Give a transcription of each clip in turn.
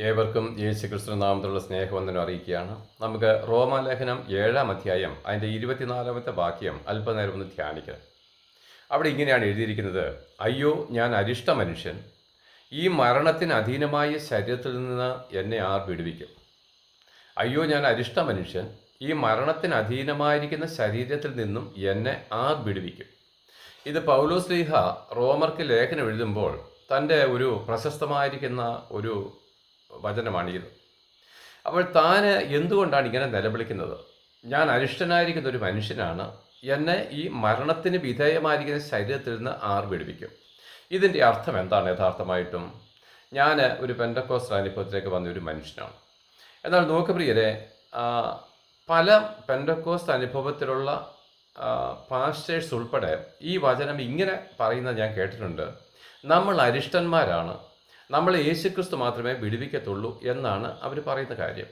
ഏവർക്കും യേശു ക്രിസ്തു നാമത്തിലുള്ള സ്നേഹവന്ദനം അറിയിക്കുകയാണ്. നമുക്ക് റോമാലേഖനം ഏഴാം അധ്യായം അതിന്റെ ഇരുപത്തിനാലാമത്തെ വാക്യം അല്പനേരം ഒന്ന് ധ്യാനിക്കണം അവിടെ ഇങ്ങനെയാണ് എഴുതിയിരിക്കുന്നത്. അയ്യോ ഞാൻ അരിഷ്ട മനുഷ്യൻ. ഈ മരണത്തിന് അധീനമായ ശരീരത്തിൽ നിന്ന് എന്നെ ആർ വിടുവിക്കും? അയ്യോ ഞാൻ അരിഷ്ട മനുഷ്യൻ. ഈ മരണത്തിന് അധീനമായിരിക്കുന്ന ശരീരത്തിൽ നിന്നും എന്നെ ആർ വിടുവിക്കും? ഇത് പൗലോസ് ലീഹ റോമർക്ക് ലേഖനം എഴുതുമ്പോൾ തന്റെ ഒരു പ്രശസ്തമായിരിക്കുന്ന ഒരു വചനമാണിത്. അപ്പോൾ താൻ എന്തുകൊണ്ടാണ് ഇങ്ങനെ നിലവിളിക്കുന്നത്? ഞാൻ അരിഷ്ടനായിരിക്കുന്ന ഒരു മനുഷ്യനാണ്. എന്നെ ഈ മരണത്തിന് വിധേയമായിരിക്കുന്ന ശരീരത്തിൽ നിന്ന് ആർ വിടുവിക്കും ഇതിന്റെ അർത്ഥം എന്താണ് യഥാർത്ഥമായിട്ടും? ഞാൻ ഒരു പെൻഡക്കോസ്റ്റ് അനുഭവത്തിലേക്ക് വന്ന ഒരു മനുഷ്യനാണ്. എന്നാൽ നോക്ക് പ്രിയരെ പല പെൻഡക്കോസ്റ്റ് അനുഭവത്തിലുള്ള പാസ്റ്റേഴ്സ് ഉൾപ്പെടെ ഈ വചനം ഇങ്ങനെ പറയുന്നത് ഞാൻ കേട്ടിട്ടുണ്ട്. നമ്മൾ അരിഷ്ടന്മാരാണ്. നമ്മൾ യേശുക്രിസ്തു മാത്രമേ വിടുവിക്കത്തുള്ളൂ എന്നാണ് അവർ പറയുന്ന കാര്യം.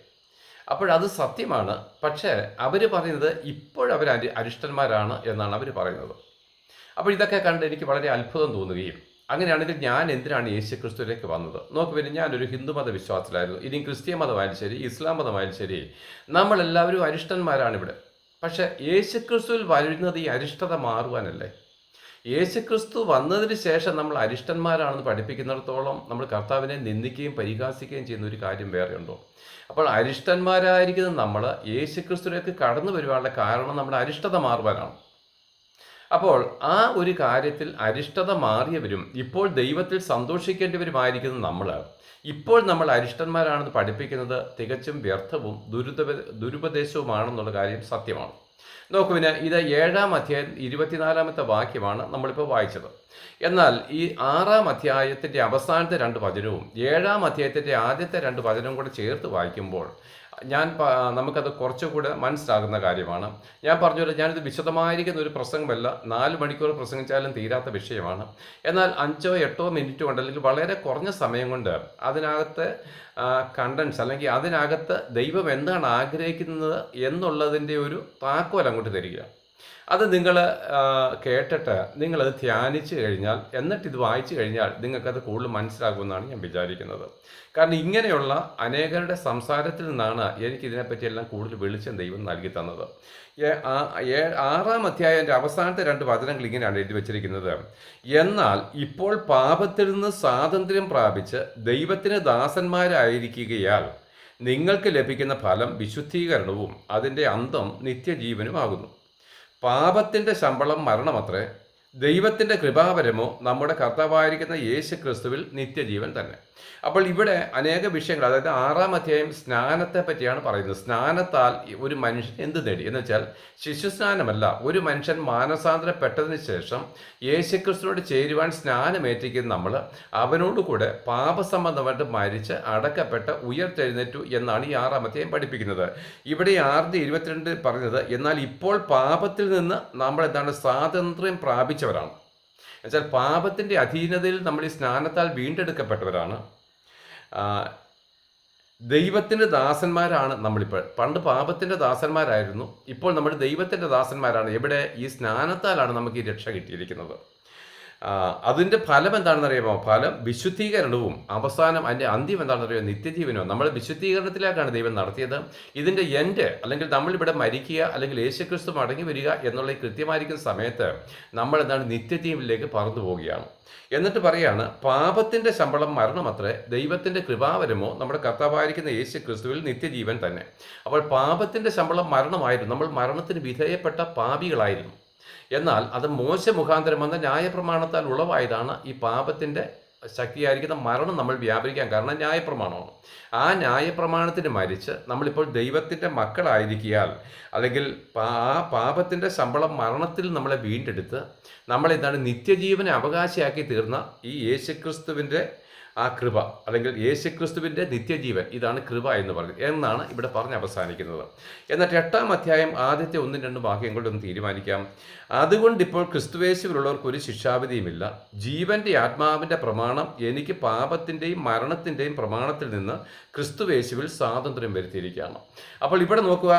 അപ്പോഴത് സത്യമാണ്. പക്ഷേ അവർ പറയുന്നത് ഇപ്പോഴവർ അരി അരിഷ്ടന്മാരാണ് എന്നാണ് അവർ പറയുന്നത്. അപ്പോൾ ഇതൊക്കെ കണ്ട് എനിക്ക് വളരെ അത്ഭുതം തോന്നുകയും അങ്ങനെയാണെങ്കിൽ ഞാൻ എന്തിനാണ് യേശു ക്രിസ്തുവിലേക്ക് വന്നത്? നോക്ക് വരും ഞാനൊരു ഹിന്ദുമത വിശ്വാസത്തിലായിരുന്നു ഇനിയും ക്രിസ്ത്യ മതമായാലും ശരി ഇസ്ലാം മതമായാലും ശരി നമ്മളെല്ലാവരും അരിഷ്ടന്മാരാണ് ഇവിടെ. പക്ഷേ യേശു ക്രിസ്തുവിൽ വരുന്നത് ഈ അരിഷ്ടത മാറുവാനല്ലേ? യേശുക്രിസ്തു വന്നതിന് ശേഷം നമ്മൾ അരിഷ്ടന്മാരാണെന്ന് പഠിപ്പിക്കുന്നിടത്തോളം നമ്മൾ കർത്താവിനെ നിന്ദിക്കുകയും പരിഹാസിക്കുകയും ചെയ്യുന്ന ഒരു കാര്യം വേറെയുണ്ടോ അപ്പോൾ അരിഷ്ടന്മാരായിരിക്കുന്ന നമ്മൾ യേശുക്രിസ്തുവിലേക്ക് കടന്നു വരുവാനുള്ള കാരണം നമ്മുടെ അരിഷ്ടത മാറുവാനാണ്. അപ്പോൾ ആ ഒരു കാര്യത്തിൽ അരിഷ്ടത മാറിയവരും ഇപ്പോൾ ദൈവത്തിൽ സന്തോഷിക്കേണ്ടവരുമായിരിക്കുന്ന നമ്മൾ. ഇപ്പോൾ നമ്മൾ അരിഷ്ടന്മാരാണെന്ന് പഠിപ്പിക്കുന്നത് തികച്ചും വ്യർത്ഥവും ദുരിത ദുരുപദേശവുമാണെന്നുള്ള കാര്യം സത്യമാണ്. നോക്കൂ പിന്നെ ഇത് ഏഴാം അധ്യായം ഇരുപത്തിനാലാമത്തെ വാക്യമാണ് നമ്മളിപ്പോൾ വായിച്ചത്. എന്നാൽ ഈ ആറാം അധ്യായത്തിന്റെ അവസാനത്തെ രണ്ട് വചനവും ഏഴാം അധ്യായത്തിന്റെ ആദ്യത്തെ രണ്ട് വചനവും കൂടെ ചേർത്ത് വായിക്കുമ്പോൾ ഞാൻ നമുക്കത് കുറച്ചുകൂടെ മനസ്സിലാകുന്ന കാര്യമാണ്. ഞാൻ പറഞ്ഞു പറഞ്ഞ ഞാനിത് വിശദമായിരിക്കുന്ന ഒരു പ്രസംഗമല്ല നാല് മണിക്കൂർ പ്രസംഗിച്ചാലും തീരാത്ത വിഷയമാണ്. എന്നാൽ അഞ്ചോ എട്ടോ മിനിറ്റ് കൊണ്ട് അല്ലെങ്കിൽ വളരെ കുറഞ്ഞ സമയം കൊണ്ട് അതിനകത്ത് കണ്ടൻസ് അല്ലെങ്കിൽ അതിനകത്ത് ദൈവം എന്താണ് ആഗ്രഹിക്കുന്നത് എന്നുള്ളതിന്റെ ഒരു താക്കോൽ അങ്ങോട്ട് തരിക. അത് നിങ്ങൾ കേട്ടിട്ട് നിങ്ങളത് ധ്യാനിച്ചു കഴിഞ്ഞാൽ എന്നിട്ട് ഇത് വായിച്ചു കഴിഞ്ഞാൽ നിങ്ങൾക്കത് കൂടുതൽ മനസ്സിലാകുമെന്നാണ് ഞാൻ വിചാരിക്കുന്നത്. കാരണം ഇങ്ങനെയുള്ള അനേകരുടെ സംസാരത്തിൽ നിന്നാണ് എനിക്ക് ഇതിനെപ്പറ്റിയെല്ലാം കൂടുതൽ വെളിച്ചം ദൈവം നൽകി തന്നത്. ആറാം അധ്യായന്റെ അവസാനത്തെ രണ്ട് വചനങ്ങൾ ഇങ്ങനെയാണ് എഴുതി വച്ചിരിക്കുന്നത്. എന്നാൽ ഇപ്പോൾ പാപത്തിൽ നിന്ന് സ്വാതന്ത്ര്യം പ്രാപിച്ച് ദൈവത്തിന് ദാസന്മാരായിരിക്കുകയാൽ നിങ്ങൾക്ക് ലഭിക്കുന്ന ഫലം വിശുദ്ധീകരണവും അതിന്റെ അന്തം നിത്യജീവനുമാകുന്നു. പാപത്തിന്റെ ശമ്പളം മരണമത്രേ? ദൈവത്തിന്റെ കൃപാവരമോ നമ്മുടെ കർത്താവായിരിക്കുന്ന യേശു ക്രിസ്തുവിൽ നിത്യജീവൻ തന്നെ. അപ്പോൾ ഇവിടെ അനേക വിഷയങ്ങൾ അതായത് ആറാം അധ്യായം സ്നാനത്തെ പറ്റിയാണ് പറയുന്നത്. സ്നാനത്താൽ ഒരു മനുഷ്യൻ എന്ത് നേടി? എന്ന് വെച്ചാൽ ശിശുസ്നാനമല്ല ഒരു മനുഷ്യൻ മാനസാന്തരപ്പെട്ടതിന് ശേഷം യേശുക്രിസ്തുവിനോട് ചേരുവാൻ സ്നാനമേറ്റിക്കുന്ന നമ്മൾ അവനോട് കൂടെ പാപസംബന്ധമായിട്ട് മരിച്ച് അടക്കപ്പെട്ട് ഉയർത്തെഴുന്നേറ്റു എന്നാണ് ഈ ആറാം അധ്യായം പഠിപ്പിക്കുന്നത്. ഇവിടെ ആറിന്റെ ഇരുപത്തിരണ്ട് പറഞ്ഞത് എന്നാൽ ഇപ്പോൾ പാപത്തിൽ നിന്ന് നമ്മൾ എന്താണ് സ്വാതന്ത്ര്യം പ്രാപിച്ചവരാണ് എന്നുവെച്ചാൽ പാപത്തിന്റെ അധീനതയിൽ നമ്മൾ ഈ സ്നാനത്താൽ വീണ്ടെടുക്കപ്പെട്ടവരാണ്. ദൈവത്തിന്റെ ദാസന്മാരാണ് നമ്മളിപ്പോൾ. പണ്ട് പാപത്തിന്റെ ദാസന്മാരായിരുന്നു. ഇപ്പോൾ നമ്മൾ ദൈവത്തിന്റെ ദാസന്മാരാണ്. എവിടെ? ഈ സ്നാനത്താലാണ് നമുക്ക് ഈ രക്ഷ കിട്ടിയിരിക്കുന്നത്. അതിന്റെ ഫലം എന്താണെന്ന് അറിയാമോ ഫലം വിശുദ്ധീകരണവും അവസാനം അതിന്റെ അന്ത്യം എന്താണെന്ന് അറിയാമോ നിത്യജീവനവും. നമ്മൾ വിശുദ്ധീകരണത്തിലേക്കാണ് ദൈവം നടത്തിയത്. ഇതിന്റെ എൻഡ് അല്ലെങ്കിൽ നമ്മളിവിടെ മരിക്കുക അല്ലെങ്കിൽ യേശുക്രിസ്തു മടങ്ങി വരിക എന്നുള്ള കൃത്യമായിരിക്കുന്ന സമയത്ത് നമ്മൾ എന്താണ്? നിത്യജീവനിലേക്ക് പറന്നു പോവുകയാണ്. എന്നിട്ട് പറയാണ് പാപത്തിന്റെ ശമ്പളം മരണമത്രേ ദൈവത്തിന്റെ കൃപാവരമോ നമ്മുടെ കർത്താവായിരിക്കുന്ന യേശു ക്രിസ്തുവിൽ നിത്യജീവൻ തന്നെ. അപ്പോൾ പാപത്തിന്റെ ശമ്പളം മരണമായിരുന്നു. നമ്മൾ മരണത്തിന് വിധേയപ്പെട്ട പാപികളായിരുന്നു. എന്നാൽ അത് മോശ മുഖാന്തരം വന്ന ന്യായപ്രമാണത്താൽ ഉളവായതാണ് ഈ പാപത്തിന്റെ ശക്തിയായിരിക്കുന്ന മരണം നമ്മൾ വ്യാപരിക്കാൻ കാരണം ന്യായപ്രമാണമാണ്. ആ ന്യായപ്രമാണത്തിന് മരിച്ച് നമ്മളിപ്പോൾ ദൈവത്തിന്റെ മക്കളായിരിക്കിയാൽ അല്ലെങ്കിൽ ആ പാപത്തിന്റെ ശമ്പളം മരണത്തിൽ നമ്മളെ വീണ്ടെടുത്ത് നമ്മളെന്താണ് നിത്യജീവനെ അവകാശിയാക്കി തീർന്ന ഈ യേശുക്രിസ്തുവിന്റെ ആ കൃപ അല്ലെങ്കിൽ യേശുക്രിസ്തുവിന്റെ നിത്യജീവൻ ഇതാണ് കൃപ എന്ന് പറഞ്ഞത് എന്നാണ് ഇവിടെ പറഞ്ഞ് അവസാനിക്കുന്നത്. എന്നിട്ട് എട്ടാം അധ്യായം ആദ്യത്തെ ഒന്നും രണ്ടും വാക്യം കൊണ്ടൊന്ന് തീരുമാനിക്കാം. അതുകൊണ്ട് ഇപ്പോൾ ക്രിസ്തുവേശുവിലുള്ളവർക്ക് ഒരു ശിക്ഷാവിധിയുമില്ല. ജീവന്റെ ആത്മാവിന്റെ പ്രമാണം എനിക്ക് പാപത്തിന്റെയും മരണത്തിന്റെയും പ്രമാണത്തിൽ നിന്ന് ക്രിസ്തുവേശുവിൽ സ്വാതന്ത്ര്യം വരുത്തിയിരിക്കുകയാണ്. അപ്പോൾ ഇവിടെ നോക്കുക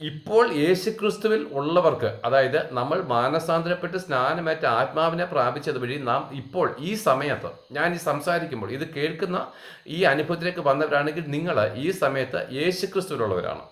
ഇപ്പോൾ യേശുക്രിസ്തുവിൽ ഉള്ളവർക്ക് അതായത് നമ്മൾ മാനസാന്തരപ്പെട്ട് സ്നാനമേറ്റ ആത്മാവിനെ പ്രാപിച്ചത് വഴി നാം ഇപ്പോൾ ഈ സമയത്ത് ഞാൻ ഈ സംസാരിക്കുമ്പോൾ ഇത് കേൾക്കുന്ന ഈ അനുഭവത്തിലേക്ക് വന്നവരാണെങ്കിൽ നിങ്ങൾ ഈ സമയത്ത് യേശുക്രിസ്തുവിലുള്ളവരാണ്.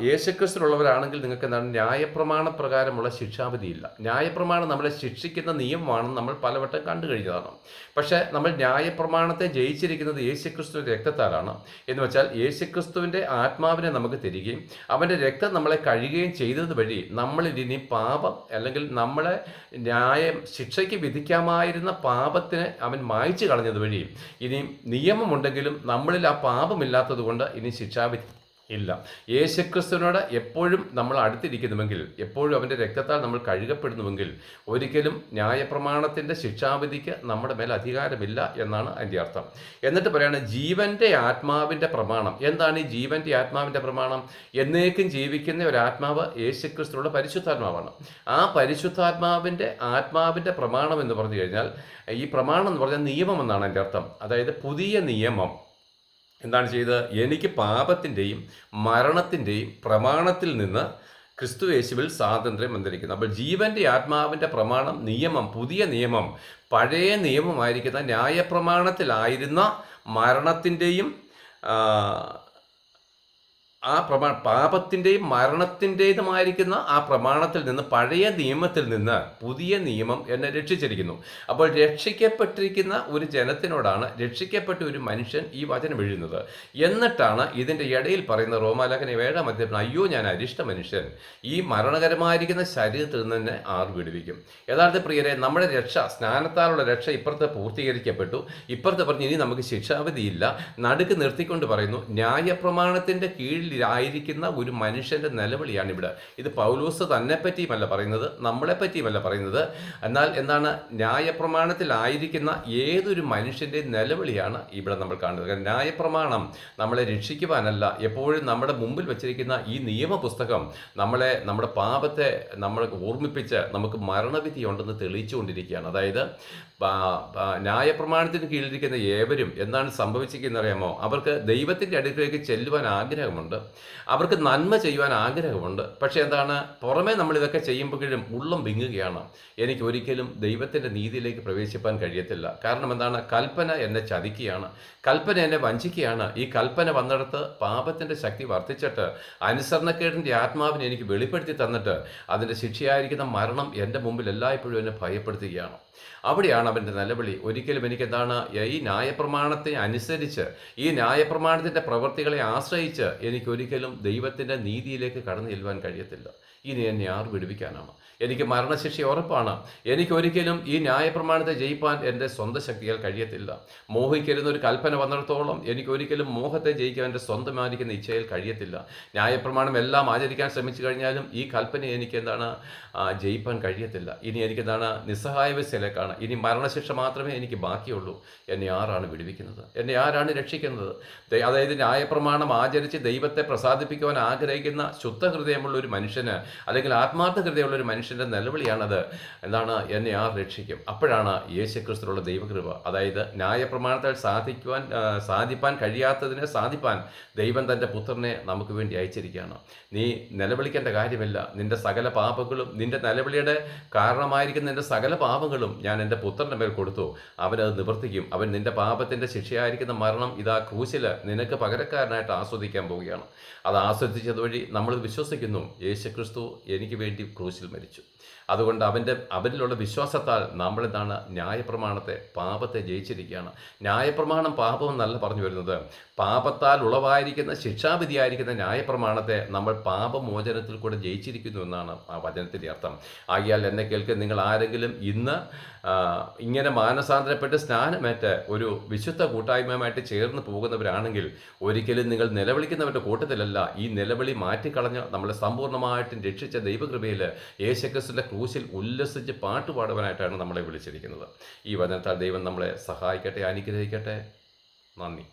യേശുക്രിസ്തുവിലുള്ളവരാണെങ്കിൽ നിങ്ങൾക്ക് എന്താണ്? ന്യായപ്രമാണ പ്രകാരമുള്ള ശിക്ഷാവിധിയില്ല ന്യായപ്രമാണം നമ്മളെ ശിക്ഷിക്കുന്ന നിയമമാണെന്ന് നമ്മൾ പലവട്ടം കണ്ടു കഴിഞ്ഞതാണ്. പക്ഷേ നമ്മൾ ന്യായപ്രമാണത്തെ ജയിച്ചിരിക്കുന്നത് യേശുക്രിസ്തുവിന്റെ രക്തത്താലാണ്. എന്ന് വെച്ചാൽ യേശുക്രിസ്തുവിന്റെ ആത്മാവിനെ നമുക്ക് തരികയും അവന്റെ രക്തം നമ്മളെ കഴുകുകയും ചെയ്തത് വഴി നമ്മളിൽ ഇനി പാപം അല്ലെങ്കിൽ നമ്മളെ ന്യായം ശിക്ഷയ്ക്ക് വിധിക്കാമായിരുന്ന പാപത്തിനെ അവൻ മായ്ച്ചു കളഞ്ഞത് വഴി ഇനി നിയമമുണ്ടെങ്കിലും നമ്മളിൽ ആ പാപമില്ലാത്തത് കൊണ്ട് ഇനി ശിക്ഷാവിധി ഇല്ല. യേശുക്രിസ്തുവിനോട് എപ്പോഴും നമ്മൾ അടുത്തിരിക്കുന്നുവെങ്കിൽ എപ്പോഴും അവന്റെ രക്തത്താൽ നമ്മൾ കഴുകപ്പെടുന്നുവെങ്കിൽ ഒരിക്കലും ന്യായപ്രമാണത്തിന്റെ ശിക്ഷാവിധിക്ക് നമ്മുടെ മേൽ അധികാരമില്ല എന്നാണ് അതിന്റെ അർത്ഥം. എന്നിട്ട് പറയാണ് ജീവന്റെ ആത്മാവിന്റെ പ്രമാണം. എന്താണ് ഈ ജീവന്റെ ആത്മാവിന്റെ പ്രമാണം? എന്നേക്കും ജീവിക്കുന്ന ഒരു ആത്മാവ് യേശുക്രിസ്തുവിനുള്ള പരിശുദ്ധാത്മാവാണ്. ആ പരിശുദ്ധാത്മാവിന്റെ ആത്മാവിന്റെ പ്രമാണം എന്ന് പറഞ്ഞു കഴിഞ്ഞാൽ ഈ പ്രമാണം എന്ന് പറഞ്ഞാൽ നിയമം എന്നാണ് എന്റെ അർത്ഥം. അതായത് പുതിയ നിയമം. എന്താണ് ചെയ്തത്? എനിക്ക് പാപത്തിന്റെയും മരണത്തിന്റെയും പ്രമാണത്തിൽ നിന്ന് ക്രിസ്തു യേശുവിൽ സ്വാതന്ത്ര്യം വന്നിരിക്കുന്നു. അപ്പോൾ ജീവന്റെ ആത്മാവിന്റെ പ്രമാണം നിയമം പുതിയ നിയമം പഴയ നിയമമായിരിക്കുന്ന ന്യായപ്രമാണത്തിലായിരുന്ന മരണത്തിന്റെയും ആ പ്രമാ പാപത്തിന്റെയും മരണത്തിന്റെതുമായിരിക്കുന്ന ആ പ്രമാണത്തിൽ നിന്ന് പഴയ നിയമത്തിൽ നിന്ന് പുതിയ നിയമം എന്നെ രക്ഷിച്ചിരിക്കുന്നു. അപ്പോൾ രക്ഷിക്കപ്പെട്ടിരിക്കുന്ന ഒരു ജനത്തിനോടാണ് രക്ഷിക്കപ്പെട്ട ഒരു മനുഷ്യൻ ഈ വചനം എഴുതുന്നത്. എന്നിട്ടാണ് ഇതിന്റെ ഇടയിൽ പറയുന്ന റോമാലേഖന ഏഴാം അധ്യായം അയ്യോ ഞാൻ അരിഷ്ട മനുഷ്യൻ. ഈ മരണകരമായിരിക്കുന്ന ശരീരത്തിൽ നിന്ന് തന്നെ ആർ വിടുവിക്കും. യഥാർത്ഥ പ്രിയരെ നമ്മുടെ രക്ഷ സ്നാനത്താലുള്ള രക്ഷ ഇപ്പുറത്ത് പൂർത്തീകരിക്കപ്പെട്ടു. ഇപ്പുറത്ത് പറഞ്ഞ് ഇനി നമുക്ക് ശിക്ഷാവിധിയില്ല നടുക്ക് നിർത്തിക്കൊണ്ട് പറയുന്നു ന്യായപ്രമാണത്തിന്റെ കീഴിലായിരിക്കുന്ന ഒരു മനുഷ്യന്റെ നിലവിളിയാണ് ഇവിടെ. ഇത് പൗലൂസ് തന്നെ പറ്റിയുമല്ല പറയുന്നത് നമ്മളെ പറ്റിയുമല്ല പറയുന്നത്. എന്നാൽ എന്താണ് ന്യായപ്രമാണത്തിലായിരിക്കുന്ന ഏതൊരു മനുഷ്യന്റെ നിലവിളിയാണ് ഇവിടെ നമ്മൾ കാണുന്നത്. കാരണം ന്യായപ്രമാണം നമ്മളെ രക്ഷിക്കുവാനല്ല എപ്പോഴും നമ്മുടെ മുമ്പിൽ വെച്ചിരിക്കുന്ന ഈ നിയമപുസ്തകം നമ്മളെ നമ്മുടെ പാപത്തെ നമ്മൾ ഓർമ്മിപ്പിച്ച് നമുക്ക് മരണവിധി ഉണ്ടെന്ന് തെളിയിച്ചുകൊണ്ടിരിക്കുകയാണ്. അതായത് ന്യായപ്രമാണത്തിന് കീഴിലിരിക്കുന്ന ഏവരും എന്താണ് സംഭവിച്ചിരിക്കുന്നറിയാമോ അവർക്ക് ദൈവത്തിന്റെ അടുക്കിലേക്ക് ചെല്ലുവാൻ ആഗ്രഹമുണ്ട്. അവർക്ക് നന്മ ചെയ്യുവാൻ ആഗ്രഹമുണ്ട്. പക്ഷേ എന്താണ്? പുറമേ നമ്മൾ ഇതൊക്കെ ചെയ്യുമ്പോഴും ഉള്ളം വിങ്ങുകയാണ്. എനിക്ക് ഒരിക്കലും ദൈവത്തിന്റെ നീതിയിലേക്ക് പ്രവേശിപ്പാൻ കഴിയത്തില്ല. കാരണം എന്താണ്? കൽപ്പന എന്നെ ചതിക്കുകയാണ്. കൽപ്പന എന്നെ വഞ്ചിക്കുകയാണ്. ഈ കൽപ്പന വന്നിടത്ത് പാപത്തിന്റെ ശക്തി വർദ്ധിച്ചിട്ട് അനുസരണക്കേടിന്റെ ആത്മാവിനെ എനിക്ക് വെളിപ്പെടുത്തി തന്നിട്ട് അതിന്റെ ശിക്ഷയായിരിക്കുന്ന മരണം എന്റെ മുമ്പിൽ എല്ലായ്പ്പോഴും എന്നെ ഭയപ്പെടുത്തുകയാണ്. അവിടെയാണ് അവന്റെ നിലവിളി. ഒരിക്കലും എനിക്ക് എന്താണ്? ഈ ന്യായപ്രമാണത്തെ അനുസരിച്ച് ഈ ന്യായപ്രമാണത്തിന്റെ പ്രവൃത്തികളെ ആശ്രയിച്ച് എനിക്ക് ഒരിക്കലും ദൈവത്തിന്റെ നീതിയിലേക്ക് കടന്നു ചെല്ലുവാൻ കഴിയത്തില്ല. ഇനി എന്നെ ആർ വിടുവിക്കാനാണ്? എനിക്ക് മരണശിക്ഷ ഉറപ്പാണ്. എനിക്ക് ഒരിക്കലും ഈ ന്യായപ്രമാണത്തെ ജയിപ്പാൻ എന്റെ സ്വന്തം ശക്തികൾ കഴിയത്തില്ല. മോഹിക്കരുന്ന ഒരു കൽപ്പന വന്നിടത്തോളം എനിക്ക് ഒരിക്കലും മോഹത്തെ ജയിക്കാൻ എന്റെ സ്വന്തമായിരിക്കുന്ന ഇച്ഛയിൽ കഴിയത്തില്ല. ന്യായപ്രമാണം എല്ലാം ആചരിക്കാൻ ശ്രമിച്ചു കഴിഞ്ഞാലും ഈ കൽപ്പന എനിക്ക് എന്താണ് ജയിപ്പാൻ കഴിയത്തില്ല. ഇനി എനിക്ക് എന്താണ് നിസ്സഹായവസ്ഥയിലേക്കാണ്. ഇനി മരണശിക്ഷ മാത്രമേ എനിക്ക് ബാക്കിയുള്ളൂ. എന്നെ ആരാണ് വിടുവിക്കുന്നത്? എന്നെ ആരാണ് രക്ഷിക്കുന്നത്? അതായത് ന്യായപ്രമാണം ആചരിച്ച് ദൈവത്തെ പ്രസാദിപ്പിക്കുവാൻ ആഗ്രഹിക്കുന്ന ശുദ്ധഹൃദയമുള്ള ഒരു മനുഷ്യന് അല്ലെങ്കിൽ ആത്മാർത്ഥ ഹൃദയമുള്ള ഒരു മനുഷ്യന്റെ നിലവിളിയാണത് എന്താണ് എന്നെ ആർ രക്ഷിക്കും. അപ്പോഴാണ് യേശുക്രിസ്തുള്ള ദൈവകൃപ. അതായത് ന്യായപ്രമാണത്താൽ സാധിക്കുവാൻ സാധിപ്പാൻ കഴിയാത്തതിനെ സാധിപ്പാൻ ദൈവം തന്റെ പുത്രനെ നമുക്ക് വേണ്ടി അയച്ചിരിക്കുകയാണ്. നീ നിലവിളിക്കേണ്ട കാര്യമില്ല. നിന്റെ സകല പാപങ്ങളും നിന്റെ നിലവിളിയുടെ കാരണമായിരിക്കുന്ന നിന്റെ സകല പാപങ്ങളും ഞാൻ എന്റെ പുത്രന്റെ മേൽ കൊടുത്തു. അവനത് നിവർത്തിക്കും. അവൻ നിന്റെ പാപത്തിന്റെ ശിക്ഷയായിരിക്കുന്ന മരണം ഇതാ ക്രൂശിൽ നിനക്ക് പകരക്കാരനായിട്ട് ആസ്വദിക്കാൻ പോവുകയാണ്. അത് ആസ്വദിച്ചതുവഴി നമ്മൾ വിശ്വസിക്കുന്നു. യേശുക്രിസ്തു എനിക്ക് വേണ്ടി ക്രൂശിൽ മരിച്ചു. അതുകൊണ്ട് അവന്റെ അവരിലുള്ള വിശ്വാസത്താൽ നമ്മളെന്താണ് ന്യായപ്രമാണത്തെ പാപത്തെ ജയിച്ചിരിക്കുകയാണ്. ന്യായപ്രമാണം പാപം എന്നല്ല പറഞ്ഞു വരുന്നത്. പാപത്താൽ ഉളവായിരിക്കുന്ന ശിക്ഷാവിധിയായിരിക്കുന്ന ന്യായപ്രമാണത്തെ നമ്മൾ പാപമോചനത്തിൽ കൂടെ ജയിച്ചിരിക്കുന്നു എന്നാണ് ആ വചനത്തിന്റെ അർത്ഥം. ആകിയാൽ എന്നെ കേൾക്ക് നിങ്ങൾ ആരെങ്കിലും ഇന്ന് ഇങ്ങനെ മാനസാന്തരപ്പെട്ട് സ്നാനമേറ്റ് ഒരു വിശുദ്ധ കൂട്ടായ്മയുമായിട്ട് ചേർന്ന് പോകുന്നവരാണെങ്കിൽ ഒരിക്കലും നിങ്ങൾ നിലവിളിക്കുന്നവരുടെ കൂട്ടത്തിലല്ല ഈ നിലവിളി മാറ്റിക്കളഞ്ഞ് നമ്മളെ സമ്പൂർണമായിട്ടും രക്ഷിച്ച ദൈവകൃപയിൽ യേശുക്രിസ്തുവിന്റെ ക്രൂശിൽ ഉല്ലസിച്ച് പാട്ട് പാടുവാനായിട്ടാണ് നമ്മളെ വിളിച്ചിരിക്കുന്നത്. ഈ വചനത്താൽ ദൈവം നമ്മളെ സഹായിക്കട്ടെ അനുഗ്രഹിക്കട്ടെ. നന്ദി.